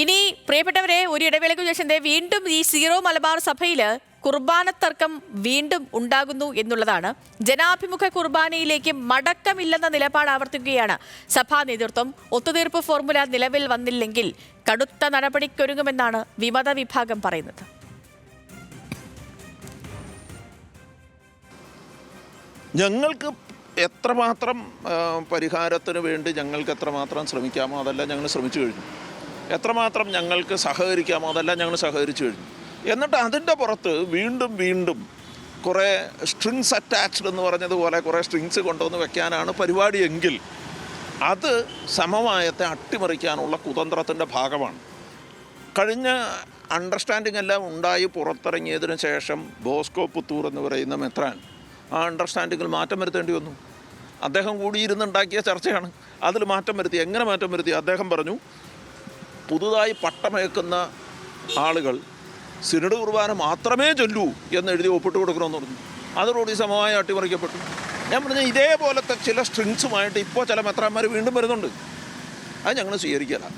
ഇനി പ്രിയപ്പെട്ടവരെ ഒരു ഇടവേളയ്ക്ക് ശേഷം വീണ്ടും ഈ സീറോ മലബാർ സഭയിൽ കുർബാന തർക്കം വീണ്ടും ഉണ്ടാകുന്നു എന്നുള്ളതാണ്. ജനാഭിമുഖ കുർബാനയിലേക്ക് മടക്കമില്ലെന്ന നിലപാട് ആവർത്തിക്കുകയാണ് സഭാ നേതൃത്വം. ഒത്തുതീർപ്പ് ഫോർമുല നിലവിൽ വന്നില്ലെങ്കിൽ കടുത്ത നടപടിക്കൊരുങ്ങുമെന്നാണ് വിമത വിഭാഗം പറയുന്നത്. ഞങ്ങൾക്ക് എത്രമാത്രം പരിഹാരത്തിന് വേണ്ടി ഞങ്ങൾക്ക് എത്രമാത്രം ശ്രമിക്കാമോ അതെല്ലാം ഞങ്ങൾ ശ്രമിച്ചു കഴിഞ്ഞു. എത്രമാത്രം ഞങ്ങൾക്ക് സഹകരിക്കാമോ അതെല്ലാം ഞങ്ങൾ സഹകരിച്ചു കഴിഞ്ഞു. എന്നിട്ട് അതിന്റെ പുറത്ത് വീണ്ടും വീണ്ടും കുറേ സ്ട്രിങ്സ് അറ്റാച്ച്ഡ് എന്ന് പറഞ്ഞതുപോലെ കുറേ സ്ട്രിങ്സ് കൊണ്ടുവന്ന് വെക്കാനാണ് പരിപാടിയെങ്കിൽ അത് സമവായത്തെ അട്ടിമറിക്കാനുള്ള കുതന്ത്രത്തിന്റെ ഭാഗമാണ്. കഴിഞ്ഞ അണ്ടർസ്റ്റാൻഡിംഗ് എല്ലാം ഉണ്ടായി പുറത്തിറങ്ങിയതിനു ശേഷം ബോസ്കോ പുത്തൂർ എന്ന് പറയുന്ന മെത്രാൻ ആ അണ്ടർസ്റ്റാൻഡിങ്ങിൽ മാറ്റം വരുത്തേണ്ടി വന്നു. അദ്ദേഹം കൂടി ഇരുന്നുണ്ടാക്കിയ ചർച്ചയാണ്. അതിൽ മാറ്റം വരുത്തി. എങ്ങനെ മാറ്റം വരുത്തി? അദ്ദേഹം പറഞ്ഞു പുതുതായി പട്ടമേക്കുന്ന ആളുകൾ സിനഡ് കുർബാന മാത്രമേ ചൊല്ലൂ എന്ന് എഴുതി ഒപ്പിട്ട് കൊടുക്കണമെന്ന് പറഞ്ഞു. അതോടുകൂടി സമമായി അട്ടിമറിക്കപ്പെട്ടു. ഞാൻ പറഞ്ഞ ഇതേപോലത്തെ ചില സ്ട്രിങ്സുമായിട്ട് ഇപ്പോൾ ചില മെത്രാന്മാർ വീണ്ടും വരുന്നുണ്ട്. അത് ഞങ്ങൾ സ്വീകരിക്കല.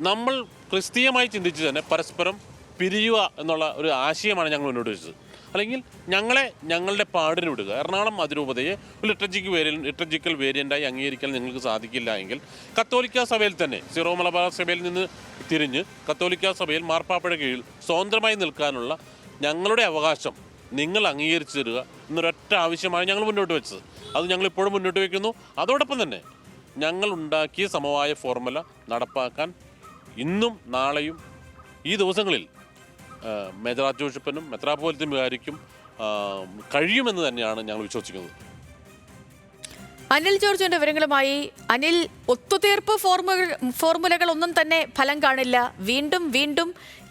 നമ്മൾ ക്രിസ്തീയമായി ചിന്തിച്ച് തന്നെ പരസ്പരം പിരിയുക എന്നുള്ള ഒരു ആശയമാണ് ഞങ്ങൾ മുന്നോട്ട് വെച്ചത്. അല്ലെങ്കിൽ ഞങ്ങളെ ഞങ്ങളുടെ പാടിന് വിടുക. എറണാകുളം അതിരൂപതയെ ഒരു ലിറ്റർജിക്ക് വേരിയൻ ലിറ്റർജിക്കൽ വേരിയന്റായി അംഗീകരിക്കാൻ നിങ്ങൾക്ക് സാധിക്കില്ല എങ്കിൽ കത്തോലിക്ക സഭയിൽ തന്നെ സിറോ മലബാർ സഭയിൽ നിന്ന് തിരിഞ്ഞ് കത്തോലിക്ക സഭയിൽ മാർപ്പാപ്പയുടെ കീഴിൽ സ്വതന്ത്രമായി നിൽക്കാനുള്ള ഞങ്ങളുടെ അവകാശം നിങ്ങൾ അംഗീകരിച്ചു തരിക എന്നൊരൊറ്റ ആവശ്യമാണ് ഞങ്ങൾ മുന്നോട്ട് വെച്ചത്. അത് ഞങ്ങൾ ഇപ്പോഴും മുന്നോട്ട് വയ്ക്കുന്നു അതോടൊപ്പം തന്നെ ഞങ്ങൾ ഉണ്ടാക്കിയ സമവായ ഫോർമുല നടപ്പാക്കാൻ ഇന്നും നാളെയും ഈ ദിവസങ്ങളിൽ മേജർ ആർച്ച് ബിഷപ്പിനും മെത്രാപോലിത്തൻ വികാരിക്കും കഴിയുമെന്ന് തന്നെയാണ് ഞങ്ങൾ വിശ്വസിക്കുന്നത്. അനിൽ ജോർജിന്റെ വിവരങ്ങളുമായി അനിൽ ഒത്തുതീർപ്പ് ഫോർമുകൾ ഫോർമുലകൾ ഒന്നും തന്നെ ഫലം കാണില്ല. വീണ്ടും വീണ്ടും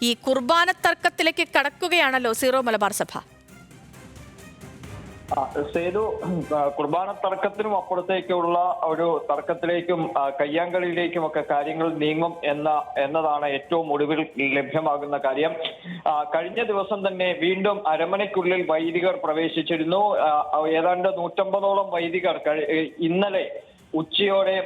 ഈ കുർബാന തർക്കത്തിലേക്ക് കടക്കുകയാണല്ലോ സീറോ മലബാർ സഭ. സേതു കുർബാന തർക്കത്തിനും അപ്പുറത്തേക്കുള്ള ഒരു തർക്കത്തിലേക്കും കയ്യാങ്കളിയിലേക്കും ഒക്കെ കാര്യങ്ങൾ നീങ്ങും എന്ന എന്നതാണ് ഏറ്റവും ഒടുവിൽ ലഭ്യമാകുന്ന കാര്യം. കഴിഞ്ഞ ദിവസം തന്നെ വീണ്ടും അരമനയ്ക്കുള്ളിൽ വൈദികർ പ്രവേശിച്ചിരുന്നു. ഏതാണ്ട് നൂറ്റമ്പതോളം വൈദികർ ഇന്നലെ ഉച്ചയോടെ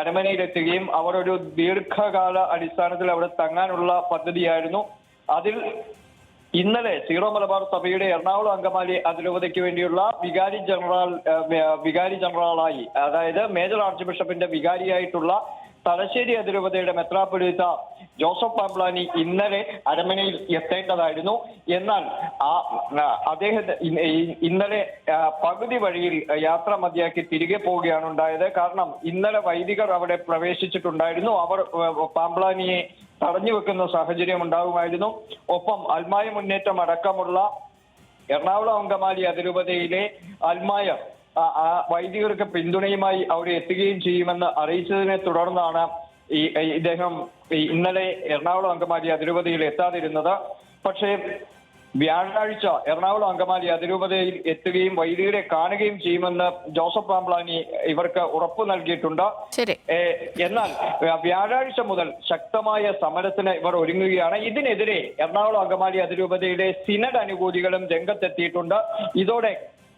അരമനയിലെത്തുകയും അവർ ഒരു ദീർഘകാല അടിസ്ഥാനത്തിൽ അവിടെ തങ്ങാനുള്ള പദ്ധതിയായിരുന്നു. അതിൽ ഇന്നലെ സീറോ മലബാർ സഭയുടെ എറണാകുളം അങ്കമാലി അതിരൂപതയ്ക്ക് വേണ്ടിയുള്ള വികാരി ജനറൽ വികാരി ജനറലായി അതായത് മേജർ ആർച്ച് ബിഷപ്പിന്റെ വികാരിയായിട്ടുള്ള തലശ്ശേരി അതിരൂപതയുടെ മെത്രാപ്പൊലീത്ത ജോസഫ് പാംപ്ലാനി ഇന്നലെ അരമനയിൽ എത്തേണ്ടതായിരുന്നു. എന്നാൽ ആ അദ്ദേഹത്തെ ഇന്നലെ പകുതി വഴിയിൽ യാത്ര മതിയാക്കി തിരികെ പോവുകയാണ് ഉണ്ടായത്. കാരണം ഇന്നലെ വൈദികർ അവിടെ പ്രവേശിച്ചിട്ടുണ്ടായിരുന്നു. അവർ പാംപ്ലാനിയെ തടഞ്ഞു വെക്കുന്ന സാഹചര്യം ഉണ്ടാകുമായിരുന്നു. ഒപ്പം അൽമായ മുന്നേറ്റം അടക്കമുള്ള എറണാകുളം അങ്കമാലി അതിരൂപതയിലെ അൽമായ വൈദികർക്ക് പിന്തുണയുമായി അവിടെ എത്തുകയും ചെയ്യുമെന്ന് അറിയിച്ചതിനെ തുടർന്നാണ് ഈ ഇദ്ദേഹം ഇന്നലെ എറണാകുളം അങ്കമാലി അതിരൂപതയിൽ എത്താതിരുന്നത്. പക്ഷേ വ്യാഴാഴ്ച എറണാകുളം അങ്കമാലി അതിരൂപതയിൽ എത്തുകയും വൈദികരെ കാണുകയും ചെയ്യുമെന്ന് ജോസഫ് പാംപ്ലാനി ഇവർക്ക് ഉറപ്പ് നൽകിയിട്ടുണ്ട്. എന്നാൽ വ്യാഴാഴ്ച മുതൽ ശക്തമായ സമരത്തിന് ഇവർ ഒരുങ്ങുകയാണ്. ഇതിനെതിരെ എറണാകുളം അങ്കമാലി അതിരൂപതയുടെ സിനഡ് അനുകൂലികളും രംഗത്തെത്തിയിട്ടുണ്ട്. ഇതോടെ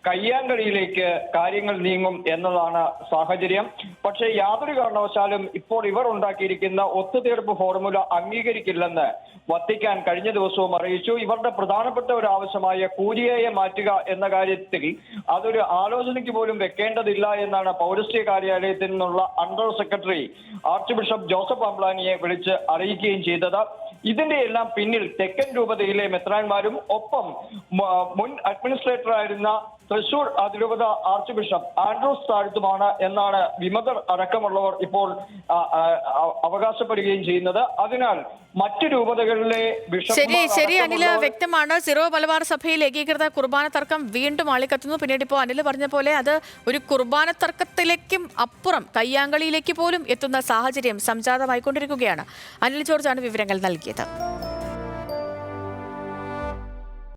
കയ്യാങ്കളിയിലേക്ക് കാര്യങ്ങൾ നീങ്ങും എന്നതാണ് സാഹചര്യം. പക്ഷേ യാതൊരു കാരണവശാലും ഇപ്പോൾ ഇവർ ഉണ്ടാക്കിയിരിക്കുന്ന ഒത്തുതീർപ്പ് ഫോർമുല അംഗീകരിക്കില്ലെന്ന് വത്തിക്കാൻ കഴിഞ്ഞ ദിവസവും അറിയിച്ചു. ഇവരുടെ പ്രധാനപ്പെട്ട ഒരു ആവശ്യമായ കൂലിയയെ മാറ്റുക എന്ന കാര്യത്തിൽ അതൊരു ആലോചനയ്ക്ക് പോലും വെക്കേണ്ടതില്ല എന്നാണ് പൗരസ്ത്യ കാര്യാലയത്തിൽ നിന്നുള്ള under secretary archbishop Joseph അംബ്ലാനിയെ വിളിച്ച് അറിയിക്കുകയും ചെയ്തത്. ഇതിന്റെ എല്ലാം പിന്നിൽ തെക്കൻ രൂപതയിലെ മെത്രാന്മാരും ഒപ്പം മുൻ അഡ്മിനിസ്ട്രേറ്റർ ആയിരുന്ന തൃശൂർ അതിരൂപത ആർച്ച് ബിഷപ്പ് ആൻഡ്രൂസ് താഴ്ത്തുമാണ് എന്നാണ് വിമതർ അടക്കമുള്ളവർ ഇപ്പോൾ അവകാശപ്പെടുകയും ചെയ്യുന്നത്. അതിനാൽ മറ്റു രൂപതകളിലെ ശരി ശരി അനിൽ. വ്യക്തമാണ്. സിറോ മലബാർ സഭയിൽ ഏകീകൃത കുർബാന തർക്കം വീണ്ടും ആളിക്കത്തുന്നു. പിന്നീട് ഇപ്പോൾ അനിൽ പറഞ്ഞ പോലെ അത് ഒരു കുർബാന തർക്കത്തിലേക്കും അപ്പുറം കയ്യാങ്കളിയിലേക്ക് പോലും എത്തുന്ന സാഹചര്യം സംജാതമായിക്കൊണ്ടിരിക്കുകയാണ്. അനിൽ ജോർജാണ് വിവരങ്ങൾ നൽകിയത്.